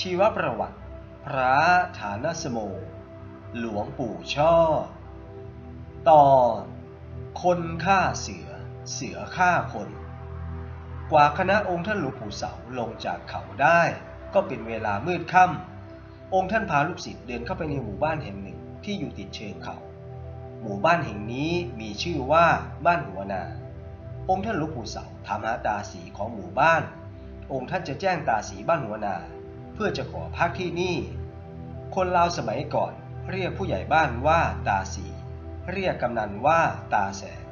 ชีวประวัติ พระฐานสโม หลวงปู่ช่อต่อคนฆ่าเสือ เสือฆ่าคน กว่าคณะองค์ท่านหลวงปู่เสาลงจากเขาได้ ก็เป็นเวลามืดค่ำองค์ท่านพาลูกศิษย์เดินเข้าไปในหมู่บ้านแห่งหนึ่งที่อยู่ติดเชิงเขา หมู่บ้านแห่งนี้มีชื่อว่าบ้านหัวนา องค์ท่านหลวงปู่เสาถามหาตาสีของหมู่บ้าน องค์ท่านจะแจ้งตาสีบ้านหัวนา เพื่อจะขอพักที่นี่ คนลาวสมัยก่อนเรียกผู้ใหญ่บ้านว่าตาสี เรียกกำนันว่าตาแสง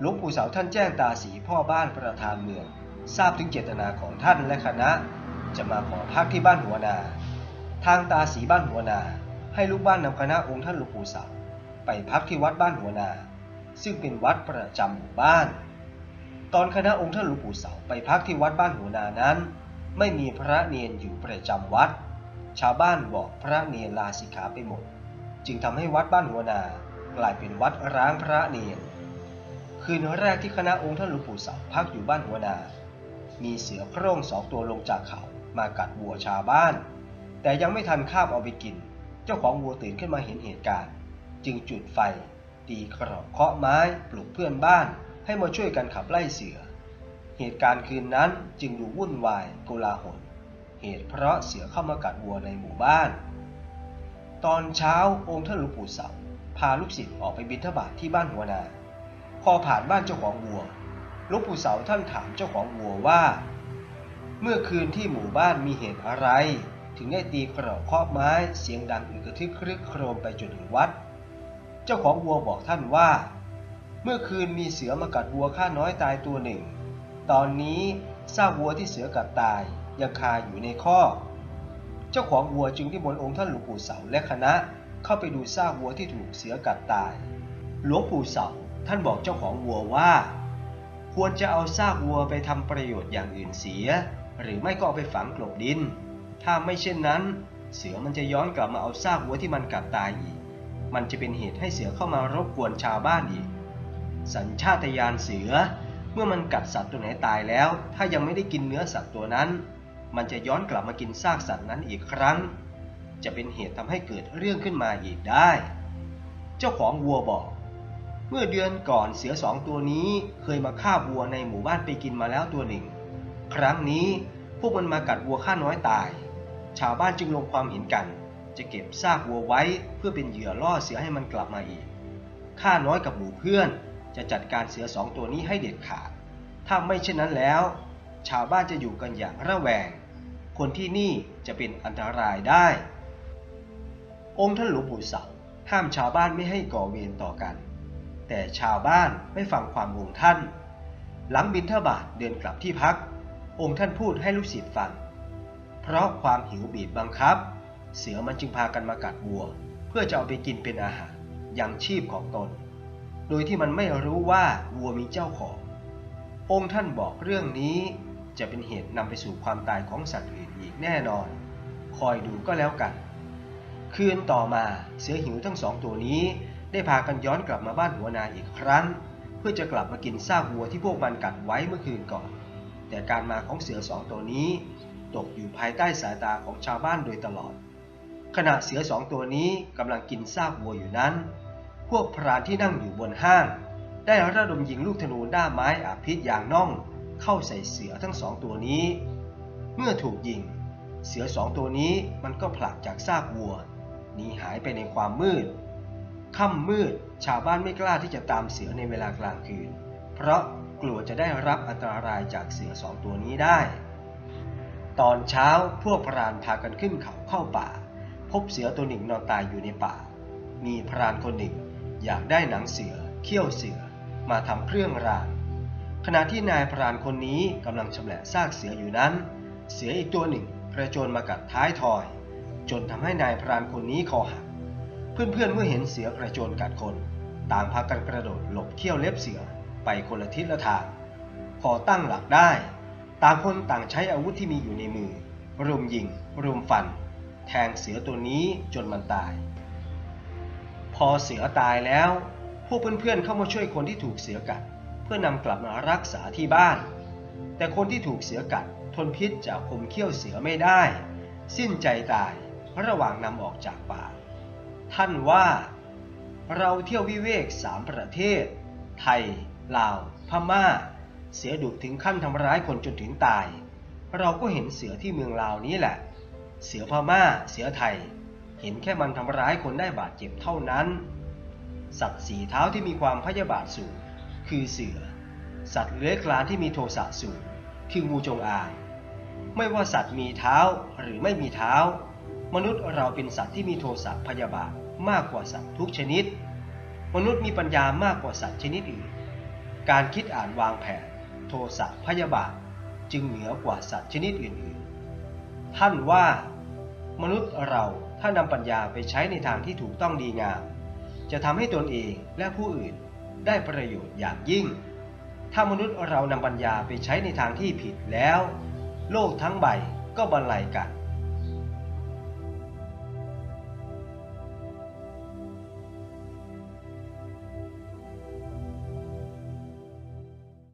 หลวงปู่เสาท่านแจ้งตาสีพ่อบ้านประธานเมือง ทราบถึงเจตนาของท่านและคณะ จะมาขอพักที่บ้านหัวนา ทางตาสีบ้านหัวนา ให้ลูกบ้านนำคณะองค์ท่านหลวงปู่เสาไปพักที่วัดบ้านหัวนา ซึ่งเป็นวัดประจำหมู่บ้าน ตอนคณะองค์ท่านหลวงปู่เสาไปพักที่วัดบ้านหัวนานั้น ไม่มีพระเนียนอยู่ประจำวัด ชาวบ้านบอกพระเนียนลาสิกขาไปหมด จึงทำให้วัดบ้านหัวนากลายเป็นวัดร้างพระเนียน คืนแรกที่คณะองค์ท่านหลวงปู่เสาพักอยู่บ้านหัวนา มีเสือโคร่งสองตัวลงจากเขามากัดวัวชาวบ้าน แต่ยังไม่ทันคาบเอาไปกิน เจ้าของวัวตื่นขึ้นมาเห็นเหตุการณ์ จึงจุดไฟ ตีกรอบเคาะไม้ปลุกเพื่อนบ้าน ให้มาช่วยกันขับไล่เสือ เหตุการณ์คืนนั้นจึงดูวุ่นวายโกลาหล เหตุเพราะเสือเข้ามากัดวัวในหมู่บ้าน ตอนเช้าองค์ท่านหลวงปู่เสาพาลูกศิษย์ออกไปบิณฑบาตทที่บ้านหัวนา พอผ่านบ้านเจ้าของวัวหลวงปู่เสาท่านถามเจ้าของวัวว่า เมื่อคืนที่หมู่บ้านมีเหตุอะไร ถึงได้ตีกรอบเคาะไม้เสียงดังอึกกระทึกครึกโครมไปจนถึงวัด เจ้าของวัวบอกท่านว่า เมื่อคืนมีเสือมากัดวัวข้าน้อยตายตัวหนึ่ง ตอนนี้ซากวัวที่เสือกัดตายยังคาอยู่ในข้อ เจ้าของวัวจึงที่มนองค์ท่านหลวงปู่เสาและคณะเข้าไปดูซากวัวที่ถูกเสือกัดตาย หลวงปู่เสาท่านบอกเจ้าของวัวว่า ควรจะเอาซากวัวไปทำประโยชน์อย่างอื่นเสีย หรือไม่ก็เอาไปฝังกลบดิน ถ้าไม่เช่นนั้น เสือมันจะย้อนกลับมาเอาซากวัวที่มันกัดตายอีก มันจะเป็นเหตุให้เสือเข้ามารบกวนชาวบ้านอีก สัญชาตญาณเสือ เมื่อมันกัดสัตว์ตัวไหนตายแล้ว ถ้ายังไม่ได้กินเนื้อสัตว์ตัวนั้น มันจะย้อนกลับมากินซากสัตว์นั้นอีกครั้ง จะเป็นเหตุทำให้เกิดเรื่องขึ้นมาอีกได้ เจ้าของวัวบอก เมื่อเดือนก่อนเสือสองตัวนี้เคยมาฆ่าวัวในหมู่บ้านไปกินมาแล้วตัวหนึ่ง ครั้งนี้พวกมันมากัดวัวข้าน้อยตาย ชาวบ้านจึงลงความเห็นกัน จะเก็บซากวัวไว้เพื่อเป็นเหยื่อล่อเสือให้มันกลับมาอีกข้าน้อยกับหมู่เพื่อน จะจัดการเสือสองตัวนี้ให้เด็ดขาด ถ้าไม่เช่นนั้นแล้ว ชาวบ้านจะอยู่กันอย่างระแวง คนที่นี่จะเป็นอันตรายได้ องค์ท่านหลวงปู่เสาห้ามชาวบ้านไม่ให้ก่อเวรต่อกัน แต่ชาวบ้านไม่ฟังความองท่าน หลังบินทบาทเดินกลับที่พัก องค์ท่านพูดให้ลูกศิษย์ฟัง เพราะความหิวบีบบังคับ เสือมันจึงพากันมากัดวัว เพื่อจะเอาไปกินเป็นอาหารยังชีพของตน โดยที่มันไม่รู้ว่าวัวมีเจ้าของ องค์ท่านบอกเรื่องนี้จะเป็นเหตุนำไปสู่ความตายของสัตว์อื่นอีกแน่นอน คอยดูก็แล้วกัน คืนต่อมาเสือหิวทั้งสองตัวนี้ ได้พากันย้อนกลับมาบ้านหัวนาอีกครั้ง เพื่อจะกลับมากินซากวัวที่พวกมันกัดไว้เมื่อคืนก่อน แต่การมาของเสือสองตัวนี้ ตกอยู่ภายใต้สายตาของชาวบ้านโดยตลอด ขณะเสือสองตัวนี้กำลังกินซากวัวอยู่นั้น วกพรานที่นั่งอยู่บนห้าง ได้ระดมยิงลูกธนูด้ามไม้อาพิษอย่างน่อง เข้าใส่เสือทั้งสองตัวนี้ เมื่อถูกยิง เสือสองตัวนี้มันก็ผลักจากซากวัวหนีหายไปในความมืดค่ำมืดชาวบ้านไม่กล้าที่จะตามเสือในเวลากลางคืน เพราะกลัวจะได้รับอันตรายจากเสือสองตัวนี้ได้ ตอนเช้าพวกพรานพากันขึ้นเขาเข้าป่า พบเสือตัวหนึ่งนอนตายอยู่ในป่า มีพรานคนหนึ่ง อยากได้หนังเสือ เขี้ยวเสือ มาทำเครื่องราง ขณะที่นายพรานคนนี้กำลังชำแหละซากเสืออยู่นั้น เสืออีกตัวหนึ่งกระโจนมากัดท้ายทอย จนทำให้นายพรานคนนี้คอหัก เพื่อนๆเมื่อเห็นเสือกระโจนกัดคน ต่างพากันกระโดดหลบเขี้ยวเล็บเสือไปคนละทิศละทาง พอตั้งหลักได้ ต่างคนต่างใช้อาวุธที่มีอยู่ในมือรุมยิงรุมฟัน แทงเสือตัวนี้จนมันตาย อเสือตายแล้ว พวกเพื่อนๆเข้ามาช่วยคนที่ถูกเสือกัด เพื่อนำกลับมารักษาที่บ้าน แต่คนที่ถูกเสือกัดทนพิษจากคมเขี้ยวเสือไม่ได้ สิ้นใจตายระหว่างนำออกจากป่า ท่านว่า เราเที่ยววิเวกสามประเทศ ไทย ลาว พม่า เสียดุถึงขั้นทำร้ายคนจนถึงตาย เราก็เห็นเสือที่เมืองลาวนี้แหละ เสือพม่า เสือไทย เห็นแค่มันทำร้ายคนได้บาดเจ็บเท่านั้น สัตว์สีเท้าที่มีความพยาบาทสูง คือเสือ สัตว์เลื้อยคลานที่มีโทสะสูง คืองูจงอาง ไม่ว่าสัตว์มีเท้าหรือไม่มีเท้า มนุษย์เราเป็นสัตว์ที่มีโทสะพยาบาทมากกว่าสัตว์ทุกชนิด มนุษย์มีปัญญามากกว่าสัตว์ชนิดอื่น การคิดอ่านวางแผน โทสะพยาบาทจึงเหนือกว่าสัตว์ชนิดอื่นๆ ท่านว่า มนุษย์เราถ้านำปัญญาไปใช้ในทางที่ถูกต้องดีงาม จะทำให้ตนเองและผู้อื่นได้ประโยชน์อย่างยิ่ง ถ้ามนุษย์เรานำปัญญาไปใช้ในทางที่ผิดแล้ว โลกทั้งใบก็บรรลัยกัน